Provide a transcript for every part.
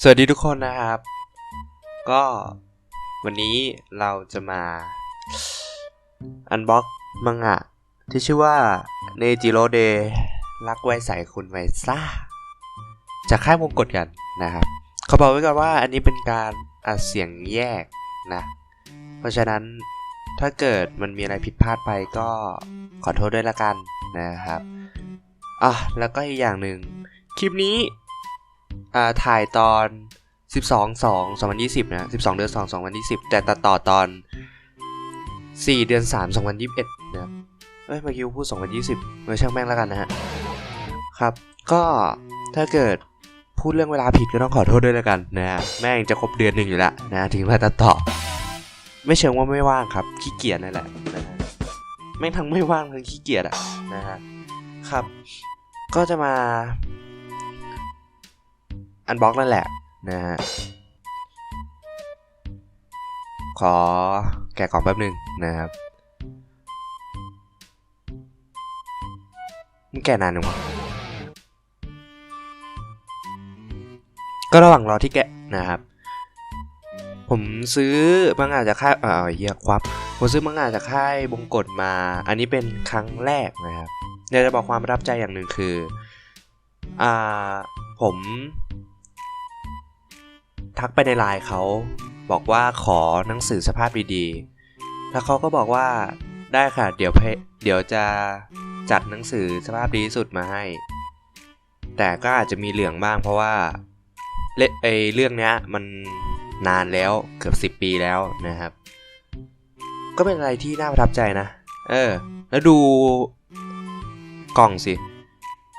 สวัสดีทุกคนนะครับ ก็วันนี้เราจะมาอันบ็อกมังงะ ที่ชื่อว่าเนจิโรเดรักไวใสคุณไวซ่า จากค่ายวงกฎกันนะครับเขาบอกไว้ก่อนว่าอันนี้เป็นการอัดเสียงแยกนะ เพราะฉะนั้นถ้าเกิดมันมีอะไรผิดพลาดไปก็ขอโทษด้วยละกันนะครับอะแล้วก็อีกอย่างหนึ่งคลิปนี้ ถ่ายตอน 12 2 2020 นะ 12 เดือน 2 2020 แต่ตัดต่อตอน 4 เดือน 3 2021 นะครับเอ้ยเมื่อกี้พูด 2020เมื่อช่างแม่งแล้วกันนะฮะ ครับ ก็ถ้าเกิดพูดเรื่องเวลาผิดก็ต้องขอโทษด้วยแล้วกันนะฮะ แม่งจะครบเดือนหนึ่งอยู่แล้วนะถึงมาตัดต่อ ไม่เชิงว่าไม่ว่างครับขี้เกียจนั่นแหละนะฮะแม่งทั้งไม่ว่างทั้งขี้เกียจอะนะฮะ ครับ ก็จะมา อันบล็อกนั่นแหละนะฮะขอแกะกล่องแป๊บหนึ่งนะครับมันแกะนานหนึ่งวะก็ระหว่างรอที่แกะนะครับ ผมซื้อมังงะจากค่ายเออเหี้ยครับผมซื้อมังงะจากค่ายบงกฎมา อันนี้เป็นครั้งแรกนะครับอยากจะบอกความประทับใจอย่างหนึ่งคือ อ่า ผม ทักไปในไลน์เขาบอกว่าขอหนังสือสภาพดีๆ แล้วเขาก็บอกว่าได้ค่ะเดี๋ยวเดี๋ยวจะจัดหนังสือสภาพดีที่สุดมาให้ แต่ก็อาจจะมีเหลืองบ้างเพราะว่าเลไอเรื่องเนี้ยมันนานแล้วเกือบ 10 ปีแล้วนะครับ ก็เป็นอะไรที่น่าประทับใจนะ เออ แล้วดูกล่องสิ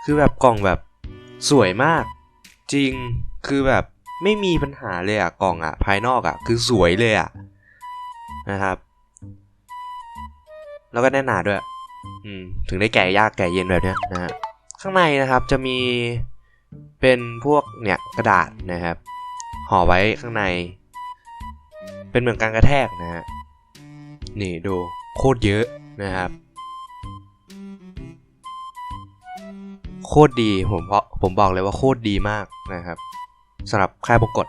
คือแบบกล่องแบบสวยมาก จริงคือแบบ ไม่มีปัญหาเลยอะกล่องอะภายนอกอะคือสวยเลยอะนะครับ แล้วก็แน่นหนาด้วย อืม ถึงได้แก่ยากแก่เย็นแบบเนี้ยนะฮะข้างในนะครับจะมีเป็นพวกเนี่ยกระดาษนะครับห่อไว้ข้างใน เป็นเหมือนการกระแทกนะฮะนี่ดูโคตรเยอะนะครับ โคตรดีผมเพราะผมบอกเลยว่าโคตรดีมากนะครับ สำหรับค่ายปกฏ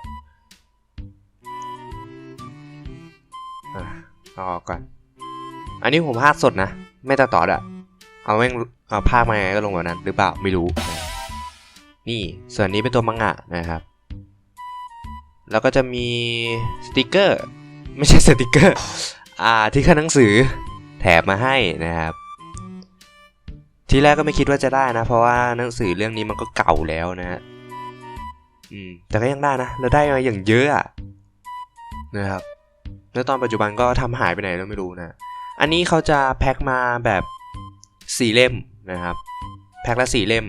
อะเอาออกก่อน อันนี้ผมพากสดนะ ไม่ตัดต่อด้วยเอาแม่งเอาภาคมาไงก็ลงแบบนั้น หรือเปล่าไม่รู้ นี่ส่วนนี้เป็นตัวมังงะนะครับ แล้วก็จะมีสติกเกอร์ ไม่ใช่สติกเกอร์ อ่าที่ขั้นหนังสือแถมมาให้นะครับ ทีแรกก็ไม่คิดว่าจะได้นะ เพราะว่าหนังสือเรื่องนี้มันก็เก่าแล้วนะฮะ แต่ก็ยังได้นะแล้วได้มาอย่างเยอะอะนะครับ แล้วตอนปัจจุบันก็ทำหายไปไหนแล้วไม่รู้นะ อันนี้เขาจะแพ็คมาแบบสี่เล่มนะครับ แพ็คละสี่เล่ม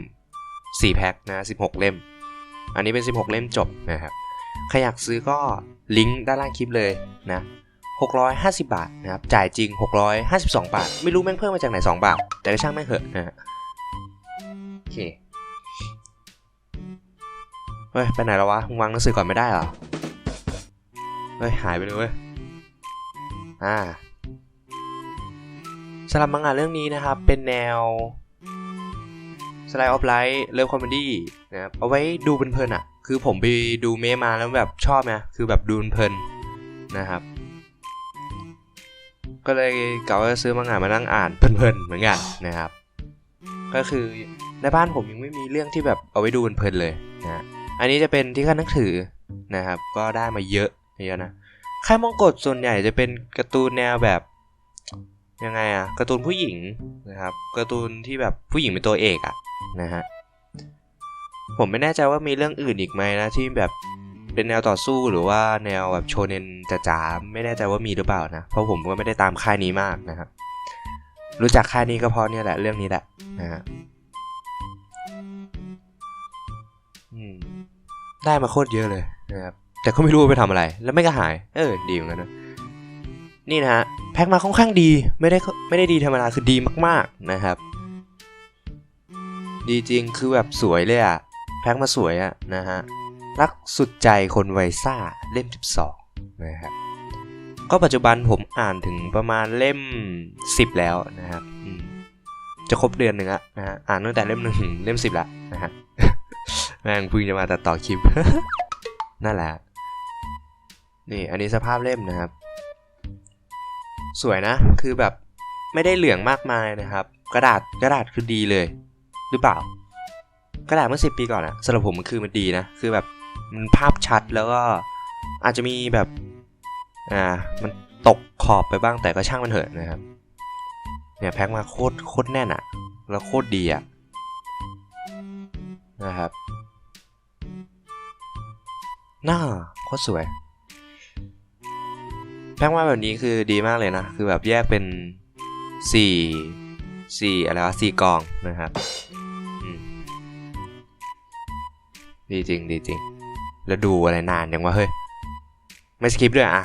สี่แพ็คนะสิบหกเล่ม อันนี้เป็นสิบหกเล่มจบนะครับ ใครอยากซื้อก็ลิงก์ด้านล่างคลิปเลยนะ650 บาทนะครับ จ่ายจริง 652 บาท ไม่รู้แม่งเพิ่มมาจากไหน 2 บาท แต่ก็ช่างแม่งเหอะนะโอเค เฮ้ย ไปไหนแล้ววะมึงวางหนังสือก่อนไม่ได้เหรอ เฮ้ย หายไปเลยเว้ย อ่าสำหรับมังงะเรื่องนี้นะครับ เป็นแนวสไลด์ออฟไลท์เลิฟคอมเมดี้นะครับ เอาไว้ดูเพลินๆอะ คือผมไปดูเมมาแล้วแบบชอบนะคือแบบดูเพลินนะครับ ก็เลยกะว่าซื้อมังงะมานั่งอ่านเพลินๆเหมือนกันนะครับ ก็คือในบ้านผมยังไม่มีเรื่องที่แบบเอาไว้ดูเพลินๆเลยนะ อันนี้จะเป็นที่ขั้นหนังสือนะครับ ก็ได้มาเยอะเยอะนะค่ายมงกฎส่วนใหญ่จะเป็นการ์ตูนแนวแบบยังไงอะการ์ตูนผู้หญิงนะครับการ์ตูนที่แบบผู้หญิงเป็นตัวเอกอะนะฮะผมไม่แน่ใจว่ามีเรื่องอื่นอีกไหมนะที่แบบเป็นแนวต่อสู้หรือว่าแนวแบบโชเนนจ๋าๆไม่แน่ใจว่ามีหรือเปล่านะเพราะผมก็ไม่ได้ตามค่ายนี้มากนะครับรู้จักค่ายนี้ก็เพราะเนี่ยแหละเรื่องนี้แหละนะฮะอืม ได้มาโคตรเยอะเลยนะครับแต่ก็ไม่รู้ไปทำอะไร แล้วไม่ก็หาย เออดีเหมือนกันนะนี่นะฮะแพ็คมาค่อนข้างดีไม่ได้ไม่ได้ดีธรรมดาคือดีมากๆนะครับ ดีจริงคือแบบสวยเลยอะแพ็คมาสวยอะนะฮะรักสุดใจคนไวซ่าเล่ม 12 นะครับ ก็ปัจจุบันผมอ่านถึงประมาณเล่ม 10 แล้วนะครับจะครบเดือนหนึ่งละนะฮะอ่านตั้งแต่เล่มหนึ่งถึงเล่ม 10ละนะฮะ แม่งพิ่งจะมาตัดต่อคลิป นั่นแหละ นี่อันนี้สภาพเล่มนะครับ สวยนะ คือแบบไม่ได้เหลืองมากมายนะครับ กระดาษกระดาษคือดีเลย หรือเปล่า กระดาษเมื่อสิปีก่อนอะสำหรับผมมันคือมันดีนะ คือแบบมันภาพชัดแล้วก็อาจจะมีแบบอ่ามันตกขอบไปบ้างแต่ก็ช่างมันเถอะนะครับ เนี่ยแพ็คมาโคตรโคตรแน่นอะแล้วโคตรดีอะนะครับ หน้าโคตรสวยแพ็คมาแบบนี้คือดีมากเลยนะ คือแบบแยกเป็นสี่สี่อะไรวะสี่กองนะครับดีจริงดีจริง แล้วดูอะไรนานยังวะเฮ้ย ไม่สคริปด้วยอะ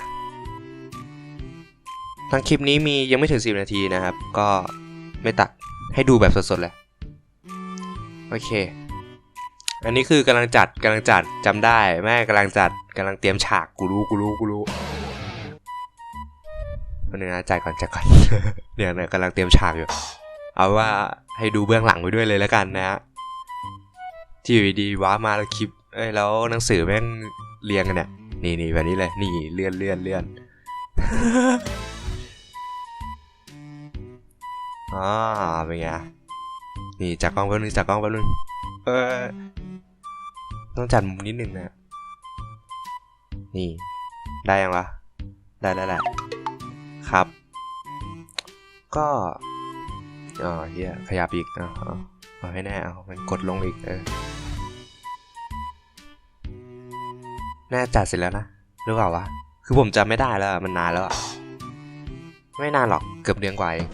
ทั้งคลิปนี้มียังไม่ถึง 10 นาทีนะครับ ก็ไม่ตัดให้ดูแบบสดๆเลย โอเค อันนี้คือกำลังจัดกำลังจัดจำได้ แม่กำลังจัดกำลังเตรียมฉากกูรู้กูรู้กูรู้วันนึงนะจ่ายก่อนจ่ายก่อนเนี่ยเนี่ยกำลังเตรียมฉากอยู่ เอาว่าให้ดูเบื้องหลังไปด้วยเลยแล้วกันนะฮะที่อยู่ดีว้ามาแล้วคลิปเอ้ยแล้วหนังสือแม่งเรียงกันเนี่ยนี่นี่แบบนี้เลยนี่เลื่อนเลื่อนเลื่อนอ่าเป็นไงนี่จากกล้องแป๊บนึงจากกล้องแป๊บนึงเออ ต้องจัดมุมนิดนึงนะ นี่ ได้ยังวะ ได้แล้วแหละ ครับ ก็อ๋อเฮียขยับอีกเอาเอาเอาให้แน่เอามันกดลงอีกเออแน่จัดเสร็จแล้วนะหรือเปล่าวะ คือผมจำไม่ได้แล้ว มันนานแล้วอะไม่นานหรอกเกือบเดือนกว่าเอง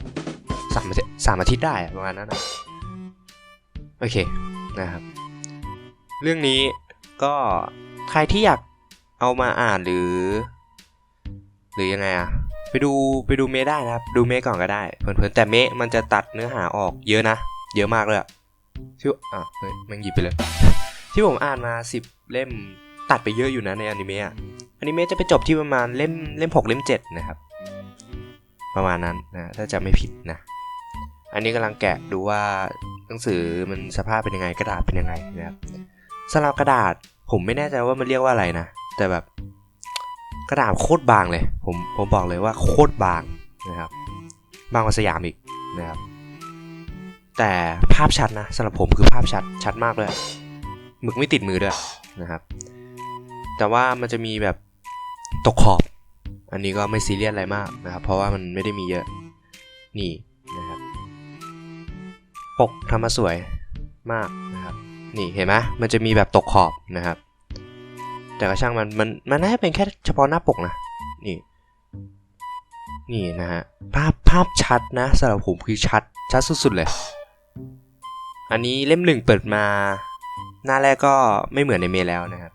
สามสามอาทิตย์ได้อะประมาณนั้นนะโอเคนะครับ เรื่องนี้ก็ใครที่อยากเอามาอ่านหรือ หรือยังไงอะไปดูไปดูเมได้นะครับ ดูเมก่อนก็ได้เพลินๆแต่เมมันจะตัดเนื้อหาออกเยอะนะ เยอะมากเลยอะที่อะเฮ้ยมันหยิบไปเลย ที่ผมอ่านมาสิบเล่มตัดไปเยอะอยู่นะในอนิเมะอะอนิเมะจะไปจบที่ประมาณเล่มเล่มหกเล่มเจ็ดนะครับ ประมาณนั้นนะถ้าจะไม่ผิดนะ อันนี้กำลังแกะดูว่าหนังสือมันสภาพเป็นยังไงกระดาษเป็นยังไงนะครับ สำหรับกระดาษ ผมไม่แน่ใจว่ามันเรียกว่าอะไรนะ แต่แบบกระดาษโคตรบางเลย ผมผมบอกเลยว่าโคตรบางนะครับ บางกว่าสยามอีกนะครับ แต่ภาพชัดนะสำหรับผมคือภาพชัดชัดมากเลยหมึกไม่ติดมือด้วยนะครับ แต่ว่ามันจะมีแบบตกขอบ อันนี้ก็ไม่ซีเรียสอะไรมากนะครับ เพราะว่ามันไม่ได้มีเยอะนี่นะครับ ปกทำมาสวยมากนะ นี่เห็นไหมมันจะมีแบบตกขอบนะครับ แต่ก็ช่างมันมันมันน่าจะเป็นแค่เฉพาะหน้าปกนะนี่นี่นะฮะภาพภาพชัดนะสำหรับผมคือชัดชัดสุดๆเลย อันนี้เล่มหนึ่งเปิดมา หน้าแรกก็ไม่เหมือนในเมแล้วนะครับ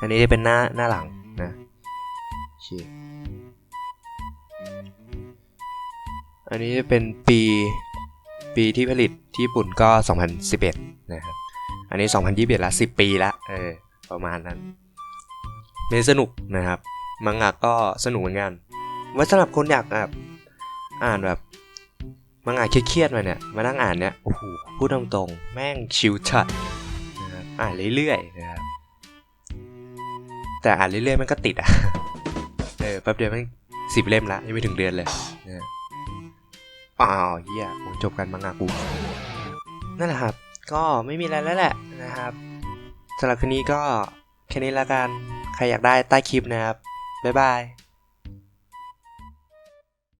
อันนี้จะเป็นหน้าหน้าหลังนะโอเคอันนี้จะเป็นปี ปีที่ผลิตที่ญี่ปุ่นก็ 2011 นะครับ อันนี้ 2021ละ10 ปีละเออประมาณนั้นเมนสนุกนะครับ มังงะก็สนุกเหมือนกันไว้สำหรับคนอยากแบบอ่านแบบมังงะเครียดๆมาเนี่ย มานั่งอ่านเนี่ย โอ้โห พูดตรงๆ แม่งชิลชัดนะครับอ่านเรื่อยๆนะครับ แต่อ่านเรื่อยๆ มันก็ติดอะ เออ แป๊บเดียวมันสิบเล่มละ ยังไม่ถึงเดือนเลยนะ อ้าวเฮียโอ้จบกันมังงะกูนั่นแหละครับ ก็ไม่มีอะไรแล้วแหละนะครับสำหรับคืนนี้ก็แค่นี้ละกัน ใครอยากได้ใต้คลิปนะครับ บ๊ายบาย